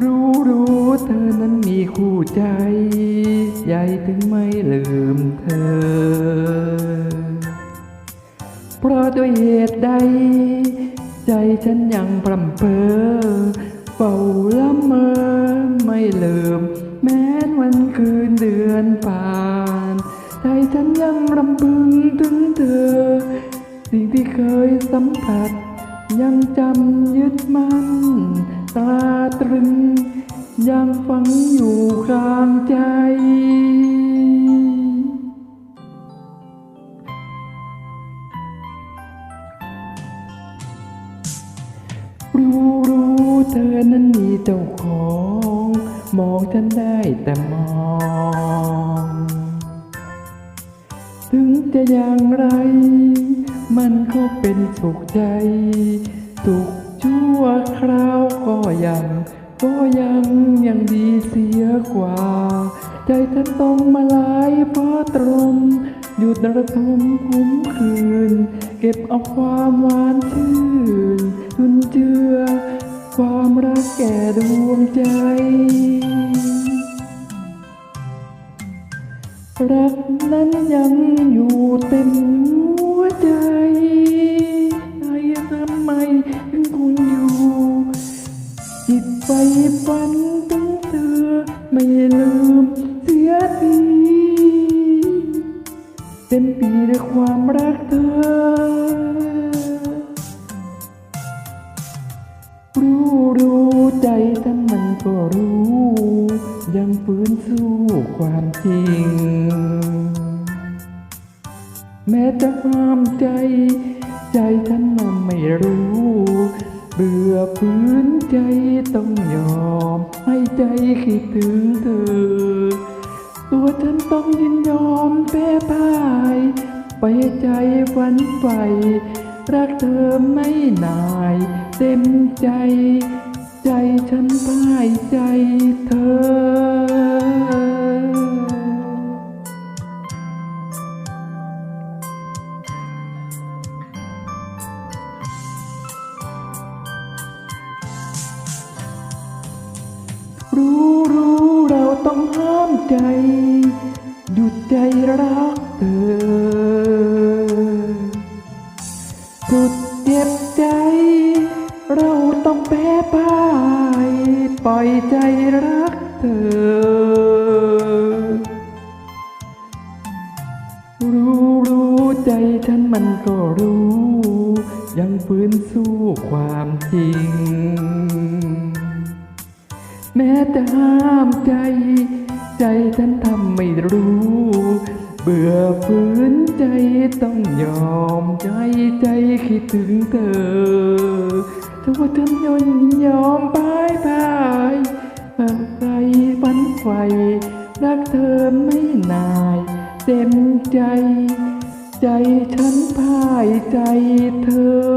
รู้รู้เธอนั้นมีคู่ใจ ใหญ่ถึงไม่ลืมเธอ เพราะด้วยเหตุใด ใจฉันยังพรำเพอเฝ้าละเมอไม่ลืม แม้วันคืนเดือนผ่าน ใจฉันยังรำพึงถึงเธอ สิ่งที่เคยสัมผัส ยังจำยึดมั่น ตาตรึง ยังฝังอยู่กลางใจ รู้รู้เธอนั้นมีเจ้าของ มองฉันได้แต่มอง ถึงจะอย่างไร มันก็เป็นสุขใจ สุขชั่วคราวก็ยัง ก็ยังยังดีเสียกว่า ใจฉันต้องมาลายเพราะตรมหยุดระทมคุ้มคืน เก็บเอาความหวานชื่นจุนเจือ ความรักแก่ดวงใจ รักนั้นยังอยู่เต็มหัวใจใจ จิตไฟฝันถึงเธอ ไม่ลืมเสียทีเต็มปีด้วยความรักเธอ รู้รู้ใจท่านมันก็รู้ ยังฝืนสู้ความจริง แม้จะห้ามใจ ใจฉันมันไม่รู้ เบื่อฝืนใจต้องยอม ให้ใจคิดถึงเธอ ตัวฉันต้องยินยอมแพ้พ่าย ไปใจฝันไปรักเธอไม่นาย เต็มใจ ใจฉันพ่ายใจเธอ รู้รู้เราต้องห้ามใจหยุดใจรักเธอ สุดเจ็บใจ เราต้องแพ้พ่าย ปล่อยใจรักเธอ รู้รู้ใจฉันมันก็รู้ ยังฝืนสู้ความจริง แม้จะห้ามใจ ใจฉันทำไม่รู้ เบื่อฝืนใจต้องยอมใจใจคิดถึงเธอถ้าว่าฉันยนยอมพ่ายพ่ายอะไรฝันไฟรักเธอไม่นาย เต็มใจ ใจฉันพ่ายใจเธอ